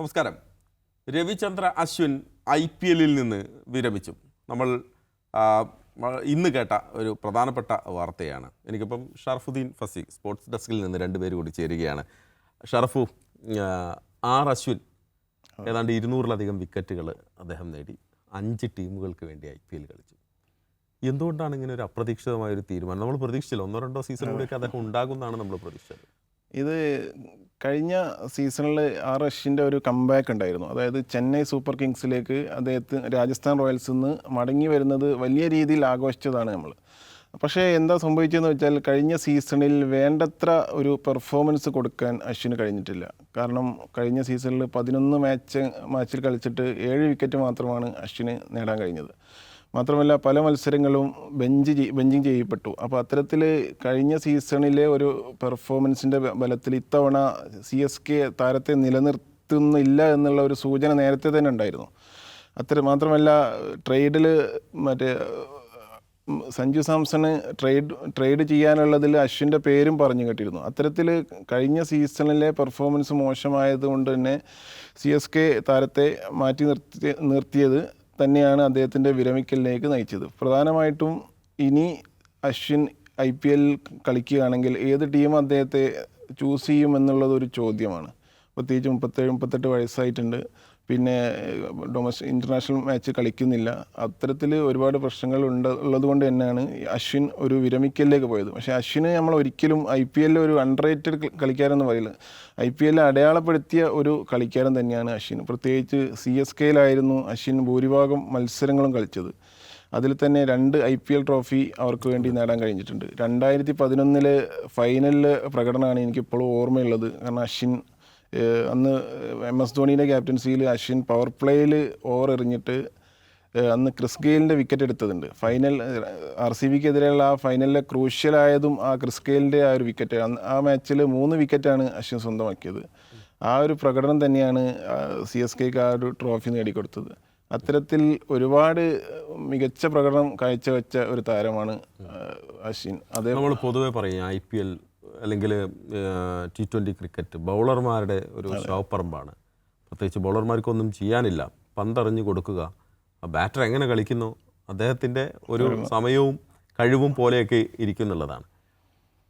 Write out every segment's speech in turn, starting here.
നമസ്കാരം. Ravichandra Ashwin I P എല്ലിൽ നിന്ന് വിരമിച്ചു. നമ്മൾ ഇന്ന് കേട്ട ഒരു പ്രധാനപ്പെട്ട വാർത്തയാണ്. എനിക്കിപ്പം ഷർഫുദ്ദീൻ ഫസി സ്പോർട്സ് ഡെസ്കിൽ നിന്ന് രണ്ടുപേരും കൂടി ചേരുകയാണ്. ഷറഫു ആർ അശ്വിൻ ഏതാണ്ട് ഇരുന്നൂറിലധികം വിക്കറ്റുകൾ അദ്ദേഹം നേടി. അഞ്ച് ടീമുകൾക്ക് വേണ്ടി ഐ പി എൽ കളിച്ചു. എന്തുകൊണ്ടാണ് ഇങ്ങനെ ഒരു അപ്രതീക്ഷിതമായ ഒരു തീരുമാനം? നമ്മൾ പ്രതീക്ഷിച്ചില്ല. ഒന്നോ രണ്ടോ സീസൺ കൂടിയൊക്കെ അദ്ദേഹം ഉണ്ടാകുമെന്നാണ് നമ്മൾ പ്രതീക്ഷിച്ചത്. ഇത് കഴിഞ്ഞ സീസണിൽ ആ റഷ്യന്റെ ഒരു കംബാക്ക് ഉണ്ടായിരുന്നു. അതായത് ചെന്നൈ സൂപ്പർ കിങ്സിലേക്ക് അദ്ദേഹത്തിന് രാജസ്ഥാൻ റോയൽസിൽ നിന്ന് മടങ്ങി വരുന്നത് വലിയ രീതിയിൽ ആഘോഷിച്ചതാണ് നമ്മൾ. പക്ഷേ എന്താ സംഭവിച്ചതെന്ന് വെച്ചാൽ കഴിഞ്ഞ സീസണിൽ വേണ്ടത്ര ഒരു പെർഫോമൻസ് കൊടുക്കാൻ അശ്വിന് കഴിഞ്ഞിട്ടില്ല. കാരണം കഴിഞ്ഞ സീസണിൽ പതിനൊന്ന് മാച്ച് മാച്ചിൽ കളിച്ചിട്ട് ഏഴ് വിക്കറ്റ് മാത്രമാണ് അശ്വിന് നേടാൻ കഴിഞ്ഞത്. മാത്രമല്ല പല മത്സരങ്ങളും ബെഞ്ച് ബെഞ്ചിങ് ചെയ്യപ്പെട്ടു. അപ്പോൾ അത്തരത്തിൽ കഴിഞ്ഞ സീസണിലെ ഒരു പെർഫോമൻസിന്റെ ബലത്തിൽ ഇത്തവണ സി എസ് കെ താരത്തെ നിലനിർത്തുന്നില്ല എന്നുള്ള ഒരു സൂചന നേരത്തെ തന്നെ ഉണ്ടായിരുന്നു. അത്ര മാത്രമല്ല ട്രേഡിൽ മറ്റേ സഞ്ജു സാംസണ് ട്രേഡ് ട്രേഡ് ചെയ്യാനുള്ളതിൽ അശ്വിന്റെ പേരും പറഞ്ഞു കേട്ടിരുന്നു. അത്തരത്തിൽ കഴിഞ്ഞ സീസണിലെ പെർഫോമൻസ് മോശമായതുകൊണ്ട് തന്നെ സി എസ് കെ താരത്തെ മാറ്റി നിർത്തി നിർത്തിയത് തന്നെയാണ് അദ്ദേഹത്തിന്റെ വിരമിക്കലിലേക്ക് നയിച്ചത്. പ്രധാനമായിട്ടും ഇനി അശ്വിൻ ഐ പി എൽ കളിക്കുകയാണെങ്കിൽ ഏത് ടീം അദ്ദേഹത്തെ ചൂസ് ചെയ്യും ഒരു ചോദ്യമാണ്. പ്രത്യേകിച്ച് മുപ്പത്തേഴ് മുപ്പത്തെട്ട് വയസ്സായിട്ടുണ്ട്. പിന്നെ ഡൊമസ്റ്റിക് ഇന്റർനാഷണൽ മാച്ച് കളിക്കുന്നില്ല. അത്തരത്തിൽ ഒരുപാട് പ്രശ്നങ്ങൾ ഉണ്ട് ഉള്ളത് കൊണ്ട് തന്നെയാണ് അശ്വിൻ ഒരു വിരമിക്കലിലേക്ക് പോയത്. പക്ഷേ അശ്വിന് നമ്മൾ ഒരിക്കലും ഐ പി എല്ലിൽ ഒരു അൺറേറ്റഡ് കളിക്കാരെന്ന് പറയില്ല. ഐ പി എല്ലിൽ അടയാളപ്പെടുത്തിയ ഒരു കളിക്കാരൻ തന്നെയാണ് അശ്വിൻ. പ്രത്യേകിച്ച് സി എസ് കെയിലായിരുന്നു അശ്വിൻ ഭൂരിഭാഗം മത്സരങ്ങളും കളിച്ചത്. അതിൽ തന്നെ രണ്ട് ഐ പി എൽ ട്രോഫി അവർക്ക് വേണ്ടി നേടാൻ കഴിഞ്ഞിട്ടുണ്ട്. രണ്ടായിരത്തി പതിനൊന്നിലെ ഫൈനലിലെ പ്രകടനമാണ് എനിക്കിപ്പോഴും ഓർമ്മയുള്ളത്. കാരണം അശ്വിൻ അന്ന് എം എസ് ധോണിയുടെ ക്യാപ്റ്റൻസിയിൽ അശ്വിൻ പവർ പ്ലേയിൽ ഓവർ എറിഞ്ഞിട്ട് അന്ന് ക്രിസ് ഗെയിലിന്റെ വിക്കറ്റ് എടുത്തതുണ്ട്. ഫൈനൽ ആർ സി ബിക്കെതിരെയുള്ള ആ ഫൈനലിലെ ക്രൂഷ്യലായതും ആ ക്രിസ് ഗെയിലിന്റെ ആ ഒരു വിക്കറ്റ് ആ മാച്ചിൽ മൂന്ന് വിക്കറ്റാണ് അശ്വിൻ സ്വന്തമാക്കിയത്. ആ ഒരു പ്രകടനം തന്നെയാണ് സി എസ് കെക്ക് ആ ഒരു ട്രോഫി നേടിക്കൊടുത്തത്. അത്തരത്തിൽ ഒരുപാട് മികച്ച പ്രകടനം കാഴ്ചവെച്ച ഒരു താരമാണ് അശ്വിൻ. അതേ നമ്മൾ പൊതുവെ പറയും ഐ പി എൽ അല്ലെങ്കിൽ ടി ട്വന്റി ക്രിക്കറ്റ് ബൗളർമാരുടെ ഒരു ഷോപ്പറമ്പാണ് പ്രത്യേകിച്ച് ബൗളർമാർക്കൊന്നും ചെയ്യാനില്ല. പന്തറിഞ്ഞ് കൊടുക്കുക. ആ ബാറ്റർ എങ്ങനെ കളിക്കുന്നു? അദ്ദേഹത്തിന്റെ ഒരു സമയവും കഴിവും പോലെയൊക്കെ ഇരിക്കുന്നുള്ളതാണ്.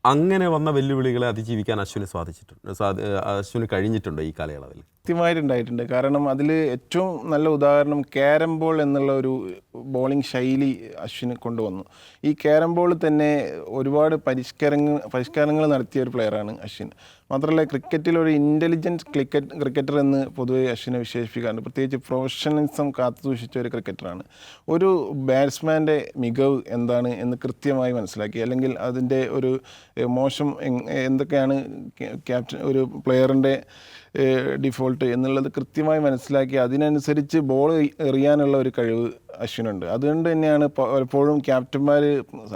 അങ്ങനെ വന്ന വെല്ലുവിളികളെ അതിജീവിക്കാൻ അശ്വിന് സ്വാധിച്ചിട്ടുണ്ട് അശ്വിന് കഴിഞ്ഞിട്ടുണ്ട് ഈ കാലയളവിൽ? കൃത്യമായിട്ടുണ്ടായിട്ടുണ്ട്. കാരണം അതിൽ ഏറ്റവും നല്ല ഉദാഹരണം ക്യാരം ബോൾ എന്നുള്ള ഒരു ബോളിംഗ് ശൈലി അശ്വിന് കൊണ്ടുവന്നു. ഈ ക്യാരം ബോൾ തന്നെ ഒരുപാട് പരിഷ്കരങ്ങൾ പരിഷ്കാരങ്ങൾ നടത്തിയ ഒരു പ്ലെയറാണ് അശ്വിൻ. മാത്രമല്ല ക്രിക്കറ്റിൽ ഒരു ഇന്റലിജൻസ് ക്രിക്കറ്റ് ക്രിക്കറ്റർ എന്ന് പൊതുവെ അശ്വിനെ വിശേഷിപ്പിക്കാറുണ്ട്. പ്രത്യേകിച്ച് പ്രൊഫഷണലിസം കാത്തുസൂക്ഷിച്ച ഒരു ക്രിക്കറ്ററാണ്. ഒരു ബാറ്റ്സ്മാന്റെ മികവ് എന്താണ് എന്ന് കൃത്യമായി മനസ്സിലാക്കി. അല്ലെങ്കിൽ അതിന്റെ ഒരു മോശം എന്തൊക്കെയാണ് ക്യാപ്റ്റൻ ഒരു പ്ലെയറിന്റെ ഡിഫോൾട്ട് എന്നുള്ളത് കൃത്യമായി മനസ്സിലാക്കി അതിനനുസരിച്ച് ബോൾ എറിയാനുള്ള ഒരു കഴിവ് അശ്വിനുണ്ട്. അതുകൊണ്ട് തന്നെയാണ് പലപ്പോഴും ക്യാപ്റ്റന്മാർ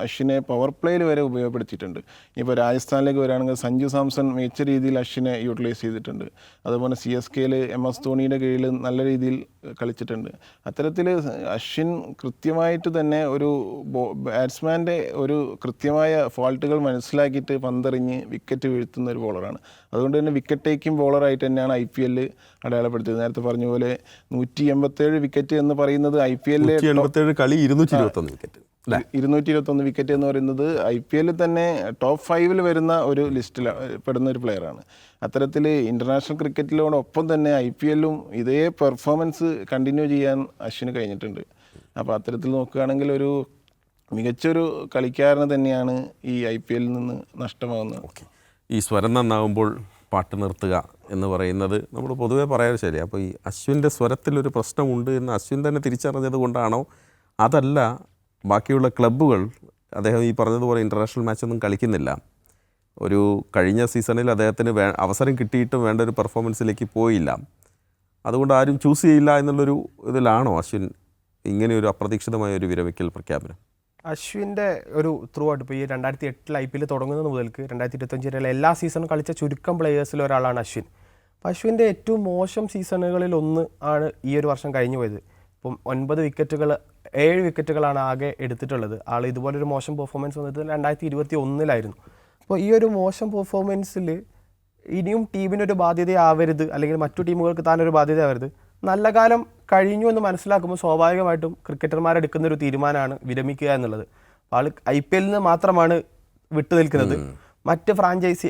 അശ്വിനെ പവർ പ്ലേയിൽ വരെ ഉപയോഗപ്പെടുത്തിയിട്ടുണ്ട്. ഇപ്പോൾ രാജസ്ഥാനിലേക്ക് വരികയാണെങ്കിൽ സഞ്ജു സാംസൺ മികച്ച രീതിയിൽ അശ്വിനെ യൂട്ടിലൈസ് ചെയ്തിട്ടുണ്ട്. അതുപോലെ സി എസ് കെയിൽ എം എസ് ധോണിയുടെ കീഴിൽ നല്ല രീതിയിൽ കളിച്ചിട്ടുണ്ട്. അത്തരത്തിൽ അശ്വിൻ കൃത്യമായിട്ട് തന്നെ ഒരു ബാറ്റ്സ്മാന്റെ ഒരു കൃത്യമായ ഫോൾട്ടുകൾ മനസ്സിലാക്കിയിട്ട് പന്തെറിഞ്ഞ് വിക്കറ്റ് വീഴ്ത്തുന്ന ഒരു ബോളറാണ് അതുകൊണ്ട് തന്നെ വിക്കറ്റ് ടേക്കിംഗ് ബോളറായിട്ട് തന്നെയാണ് ഐ പി എല്ലിൽ അടയാളപ്പെടുത്തിയത്. നേരത്തെ പറഞ്ഞ പോലെ നൂറ്റി എൺപത്തേഴ് വിക്കറ്റ് എന്ന് പറയുന്നത് ഐ പി എല്ലിലെ നൂറ്റി എൺപത്തേഴ് കളി ഇരുന്നൂറ്റി ഇരുപത്തൊന്ന് വിക്കറ്റ്. ഇരുന്നൂറ്റി ഇരുപത്തൊന്ന് വിക്കറ്റ് എന്ന് പറയുന്നത് ഐ പി എല്ലിൽ തന്നെ ടോപ്പ് ഫൈവിൽ വരുന്ന ഒരു ലിസ്റ്റിൽ പെടുന്ന ഒരു പ്ലെയറാണ് അത്തരത്തിൽ ഇന്റർനാഷണൽ ക്രിക്കറ്റിലോടൊപ്പം തന്നെ ഐ പി എല്ലും ഇതേ പെർഫോമൻസ് കണ്ടിന്യൂ ചെയ്യാൻ അശ്വിന് കഴിഞ്ഞിട്ടുണ്ട്. അപ്പോൾ അത്തരത്തിൽ നോക്കുകയാണെങ്കിൽ ഒരു മികച്ചൊരു കളിക്കാരന് തന്നെയാണ് ഈ ഐ പി എല്ലിൽ നിന്ന് നഷ്ടമാകുന്നത് ഈ സ്വരം നന്നാകുമ്പോൾ പാട്ട് നിർത്തുക എന്ന് പറയുന്നത് നമ്മൾ പൊതുവേ പറയാൻ ശരി അപ്പോൾ ഈ അശ്വിന്റെ സ്വരത്തിലൊരു പ്രശ്നമുണ്ട് എന്ന് അശ്വിൻ തന്നെ തിരിച്ചറിഞ്ഞത് കൊണ്ടാണോ? അതല്ല ബാക്കിയുള്ള ക്ലബ്ബുകൾ അദ്ദേഹം ഈ പറഞ്ഞതുപോലെ ഇന്റർനാഷണൽ മാച്ചൊന്നും കളിക്കുന്നില്ല. ഒരു കഴിഞ്ഞ സീസണിൽ അദ്ദേഹത്തിന് വേ അവസരം കിട്ടിയിട്ടും വേണ്ട ഒരു പെർഫോമൻസിലേക്ക് പോയില്ല. അതുകൊണ്ട് ആരും ചൂസ് ചെയ്യില്ല എന്നുള്ളൊരു ഇതിലാണോ അശ്വിൻ ഇങ്ങനെയൊരു അപ്രതീക്ഷിതമായ ഒരു വിരമിക്കൽ പ്രഖ്യാപനം? അശ്വിന്റെ ഒരു ത്രൂ ആയിട്ട് ഇപ്പോൾ ഈ രണ്ടായിരത്തി എട്ടിൽ ഐ പി എൽ തുടങ്ങുന്നത് മുതൽക്ക് രണ്ടായിരത്തി ഇരുപത്തഞ്ച് വരെ എല്ലാ സീസണും കളിച്ച ചുരുക്കം പ്ലേയേഴ്സിൽ ഒരാളാണ് അശ്വിൻ. അപ്പോൾ അശ്വിന്റെ ഏറ്റവും മോശം സീസണുകളിൽ ഒന്ന് ആണ് ഈ ഒരു വർഷം കഴിഞ്ഞു പോയത്. ഇപ്പം ഒൻപത് വിക്കറ്റുകൾ ഏഴ് വിക്കറ്റുകളാണ് ആകെ എടുത്തിട്ടുള്ളത്. ആൾ ഇതുപോലൊരു മോശം പെർഫോമൻസ് വന്നത് രണ്ടായിരത്തി ഇരുപത്തി ഒന്നിലായിരുന്നു അപ്പോൾ ഈ ഒരു മോശം പെർഫോമൻസിൽ ഇനിയും ടീമിനൊരു ബാധ്യതയാവരുത് അല്ലെങ്കിൽ മറ്റു ടീമുകൾക്ക് താനൊരു ബാധ്യതയാവരുത്. നല്ല കാലം കഴിഞ്ഞു എന്ന് മനസ്സിലാക്കുമ്പോൾ സ്വാഭാവികമായിട്ടും ക്രിക്കറ്റർമാർ എടുക്കുന്ന ഒരു തീരുമാനമാണ് വിരമിക്കുക എന്നുള്ളത്. അപ്പോൾ ആൾ ഐ പി എല്ലിൽ നിന്ന് മാത്രമാണ് വിട്ടു നിൽക്കുന്നത്. മറ്റ് ഫ്രാഞ്ചൈസി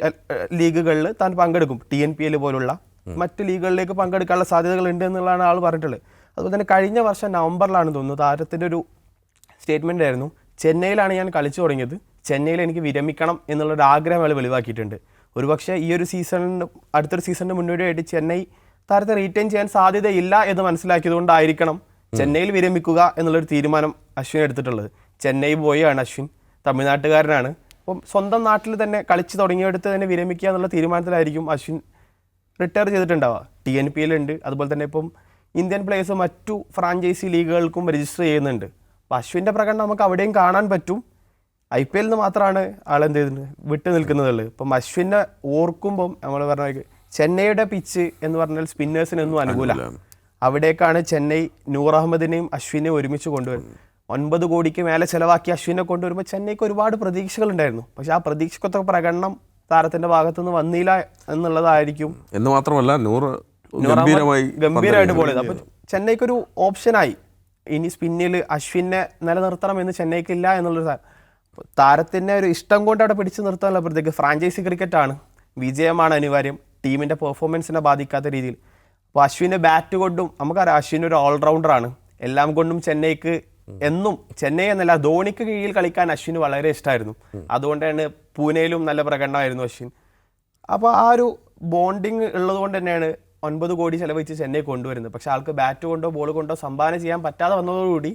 ലീഗുകളിൽ താൻ പങ്കെടുക്കും. ടി എൻ പി എൽ പോലുള്ള മറ്റ് ലീഗുകളിലേക്ക് പങ്കെടുക്കാനുള്ള സാധ്യതകൾ ഉണ്ട് എന്നുള്ളതാണ് ആൾ പറഞ്ഞിട്ടുള്ളത്. അതുപോലെ തന്നെ കഴിഞ്ഞ വർഷം നവംബറിലാണ് തോന്നുന്നു താരത്തിന്റെ ഒരു സ്റ്റേറ്റ്മെന്റ് ആയിരുന്നു ചെന്നൈയിലാണ് ഞാൻ കളിച്ചു തുടങ്ങിയത്. ചെന്നൈയിൽ എനിക്ക് വിരമിക്കണം എന്നുള്ളൊരു ആഗ്രഹം അയാൾ വെളിവാക്കിയിട്ടുണ്ട്. ഒരുപക്ഷെ ഈ ഒരു സീസണിന് അടുത്തൊരു സീസണിന് മുന്നോടിയായിട്ട് ചെന്നൈ താരത്തെ റീറ്റെയിൻ ചെയ്യാൻ സാധ്യതയില്ല എന്ന് മനസ്സിലാക്കിയതുകൊണ്ടായിരിക്കണം ചെന്നൈയിൽ വിരമിക്കുക എന്നുള്ളൊരു തീരുമാനം അശ്വിൻ എടുത്തിട്ടുള്ളത്. ചെന്നൈ പോയാണ് അശ്വിൻ. തമിഴ്നാട്ടുകാരനാണ്. അപ്പം സ്വന്തം നാട്ടിൽ തന്നെ കളിച്ച് തുടങ്ങിയെടുത്ത് തന്നെ വിരമിക്കുക എന്നുള്ള തീരുമാനത്തിലായിരിക്കും അശ്വിൻ റിട്ടയർ ചെയ്തിട്ടുണ്ടാവുക. ടി എൻ പി എല്ലുണ്ട് ഉണ്ട്. അതുപോലെ തന്നെ ഇപ്പം ഇന്ത്യൻ പ്ലേയേഴ്സ് മറ്റു ഫ്രാഞ്ചൈസി ലീഗുകൾക്കും രജിസ്റ്റർ ചെയ്യുന്നുണ്ട്. അപ്പോൾ അശ്വിന്റെ പ്രകടനം നമുക്ക് അവിടെയും കാണാൻ പറ്റും. ഐ പി എല്ലിൽ നിന്ന് മാത്രമാണ് ആളെന്ത് ചെയ്തിട്ടുണ്ട് വിട്ടു നിൽക്കുന്നതുള്ളത് ഇപ്പം അശ്വിനെ ഓർക്കുമ്പം നമ്മൾ പറഞ്ഞ ചെന്നൈയുടെ പിച്ച് എന്ന് പറഞ്ഞാൽ സ്പിന്നേഴ്സിനൊന്നും അനുകൂല. അവിടേക്കാണ് ചെന്നൈ നൂർ അഹമ്മദിനെയും അശ്വിനെ ഒരുമിച്ച് കൊണ്ടുവരുന്നത് ഒൻപത് കോടിക്ക് മേലെ ചിലവാക്കി അശ്വിനെ കൊണ്ടുവരുമ്പോൾ ചെന്നൈക്ക് ഒരുപാട് പ്രതീക്ഷകളുണ്ടായിരുന്നു പക്ഷെ ആ പ്രതീക്ഷക്കൊത്ത പ്രകടനം താരത്തിന്റെ ഭാഗത്തുനിന്ന് വന്നില്ല എന്നുള്ളതായിരിക്കും. എന്ന് മാത്രമല്ല നൂറ് ഗംഭീരമായിട്ട് ബോൾ ചെയ്തു അപ്പൊ ചെന്നൈക്ക് ഒരു ഓപ്ഷനായി. ഇനി സ്പിന്നിൽ അശ്വിനെ നിലനിർത്തണം എന്ന് ചെന്നൈക്ക് ഇല്ല എന്നുള്ളൊരു താരത്തിന്റെ ഒരു ഇഷ്ടം കൊണ്ട് അവിടെ പിടിച്ചു നിർത്താനുള്ള പ്രത്യേക ഫ്രാഞ്ചൈസി ക്രിക്കറ്റാണ്. ആണ് വിജയമാണ് അനിവാര്യം. ടീമിന്റെ പെർഫോമൻസിനെ ബാധിക്കാത്ത രീതിയിൽ. അപ്പോൾ അശ്വിന്റെ ബാറ്റ് കൊണ്ടും നമുക്കറിയാം അശ്വിൻ ഒരു ഓൾറൗണ്ടറാണ് എല്ലാം കൊണ്ടും ചെന്നൈക്ക് എന്നും ചെന്നൈ എന്നല്ല ധോണിക്ക് കീഴിൽ കളിക്കാൻ അശ്വിന് വളരെ ഇഷ്ടമായിരുന്നു അതുകൊണ്ടാണ് പൂനെയിലും നല്ല പ്രകടനമായിരുന്നു അശ്വിൻ. അപ്പോൾ ആ ഒരു ബോണ്ടിങ് ഉള്ളത് കൊണ്ട് തന്നെയാണ് ഒൻപത് കോടി ചെലവഴിച്ച് ചെന്നൈ കൊണ്ടുവരുന്നത്. പക്ഷെ ആൾക്ക് ബാറ്റ് കൊണ്ടോ ബോൾ കൊണ്ടോ സംഭാവന ചെയ്യാൻ പറ്റാതെ വന്നതോടുകൂടി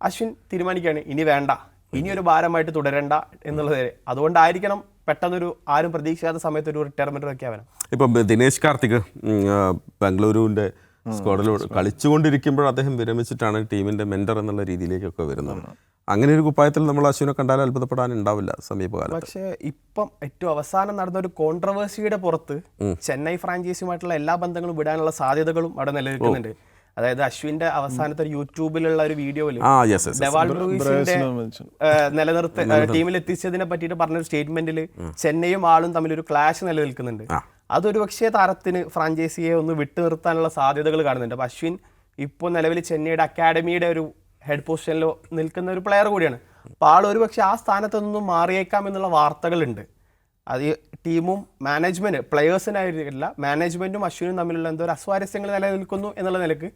അശ്വിൻ തീരുമാനിക്കുകയാണ് ഇനി വേണ്ട ഇനി ഒരു ഭാരമായിട്ട് തുടരണ്ട എന്നുള്ളത്. അതുകൊണ്ടായിരിക്കണം പെട്ടെന്നൊരു ആരും പ്രതീക്ഷിക്കാത്ത സമയത്ത് ഒരു റിട്ടയർമെന്റ് പ്രഖ്യാപനം ഇപ്പം ദിനേശ് കാർത്തിക് ബംഗളൂരുവിന്റെ ബാംഗ്ലൂരുവിന്റെ സ്ക്വാഡിലൂടെ കളിച്ചുകൊണ്ടിരിക്കുമ്പോൾ അദ്ദേഹം വിരമിച്ചിട്ടാണ് ടീമിന്റെ മെന്റർ എന്നുള്ള രീതിയിലേക്കൊക്കെ വരുന്നത്. അങ്ങനെ ഒരു കുപ്പായത്തിൽ നമ്മൾ അശ്വിനെ കണ്ടാൽ അത്ഭുതപ്പെടാൻ ഉണ്ടാവില്ല സമീപകാലം പക്ഷേ ഇപ്പം ഏറ്റവും അവസാനം നടന്ന ഒരു കോൺട്രവേഴ്സിയുടെ പുറത്ത് ചെന്നൈ ഫ്രാഞ്ചൈസിയുമായിട്ടുള്ള എല്ലാ ബന്ധങ്ങളും വിടാനുള്ള സാധ്യതകളും അവിടെ നിലനിൽക്കുന്നുണ്ട്. അതായത് അശ്വിന്റെ അവസാനത്തെ ഒരു യൂട്യൂബിലുള്ള ഒരു വീഡിയോയിൽ യെസ് ഡെവാൾ ബ്രൂയിസിന്റെ നിലനിർത്ത ടീമിൽ എത്തിച്ചതിനെ പറ്റിയിട്ട് പറഞ്ഞൊരു സ്റ്റേറ്റ്മെന്റിൽ ചെന്നൈയും ആളും തമ്മിൽ ഒരു ക്ലാഷ് നിലനിൽക്കുന്നുണ്ട്. അതൊരു പക്ഷേ താരത്തിന് ഫ്രാഞ്ചൈസിയെ ഒന്ന് വിട്ടു നിർത്താനുള്ള സാധ്യതകൾ കാണുന്നുണ്ട്. അപ്പൊ അശ്വിൻ ഇപ്പോൾ നിലവിൽ ചെന്നൈയുടെ അക്കാഡമിയുടെ ഒരു ഹെഡ് പൊസിഷനിൽ നിൽക്കുന്ന ഒരു പ്ലെയർ കൂടിയാണ്. അപ്പോൾ ആൾ ഒരു പക്ഷേ ആ സ്ഥാനത്തൊന്നും മാറിയേക്കാം എന്നുള്ള വാർത്തകളുണ്ട്. അത് ടീമും മാനേജ്മെന്റ് പ്ലെയേഴ്സിനായിരിക്കില്ല മാനേജ്മെന്റും അശ്വിനും തമ്മിലുള്ള എന്തോ ഒരു അസ്വാരസ്യങ്ങൾ നിലനിൽക്കുന്നു എന്നുള്ള നിലയ്ക്ക്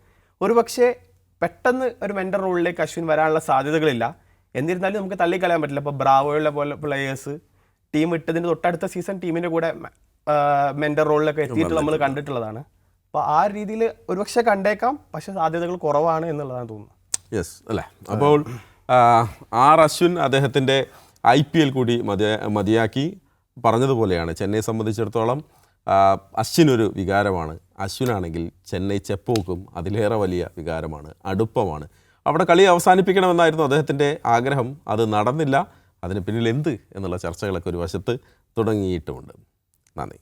ഒരു പക്ഷേ പെട്ടെന്ന് ഒരു മെന്റർ റോളിലേക്ക് അശ്വിൻ വരാനുള്ള സാധ്യതകളില്ല. എന്നിരുന്നാലും നമുക്ക് തള്ളിക്കളയാൻ പറ്റില്ല. ഇപ്പോൾ ബ്രാവോയുള്ള പോലെ പ്ലെയേഴ്സ് ടീം ഇട്ടതിന്റെ തൊട്ടടുത്ത സീസൺ ടീമിന്റെ കൂടെ മെന്റർ റോളിലൊക്കെ എത്തിയിട്ട് നമ്മൾ കണ്ടിട്ടുള്ളതാണ്. അപ്പോൾ ആ രീതിയിൽ ഒരുപക്ഷെ കണ്ടേക്കാം. പക്ഷെ സാധ്യതകൾ കുറവാണ് എന്നുള്ളതാണ് തോന്നുന്നത്. യെസ് അല്ലേ? അപ്പോൾ ആർ അശ്വിൻ അദ്ദേഹത്തിന്റെ ഐ പി എൽ കൂടി മതിയ മതിയാക്കി. പറഞ്ഞതുപോലെയാണ്. ചെന്നൈ സംബന്ധിച്ചിടത്തോളം ഒരു വികാരമാണ്. അശ്വിനാണെങ്കിൽ ചെന്നൈ ചെപ്പോക്കും അതിലേറെ വലിയ വികാരമാണ്. അടുപ്പമാണ്. അവിടെ കളി അവസാനിപ്പിക്കണമെന്നായിരുന്നു അദ്ദേഹത്തിന്റെ ആഗ്രഹം. അത് നടന്നില്ല. അതിന് പിന്നിൽ എന്ത് എന്നുള്ള ചർച്ചകളൊക്കെ ഒരു വശത്ത് തുടങ്ങിയിട്ടുമുണ്ട്. നന്ദി.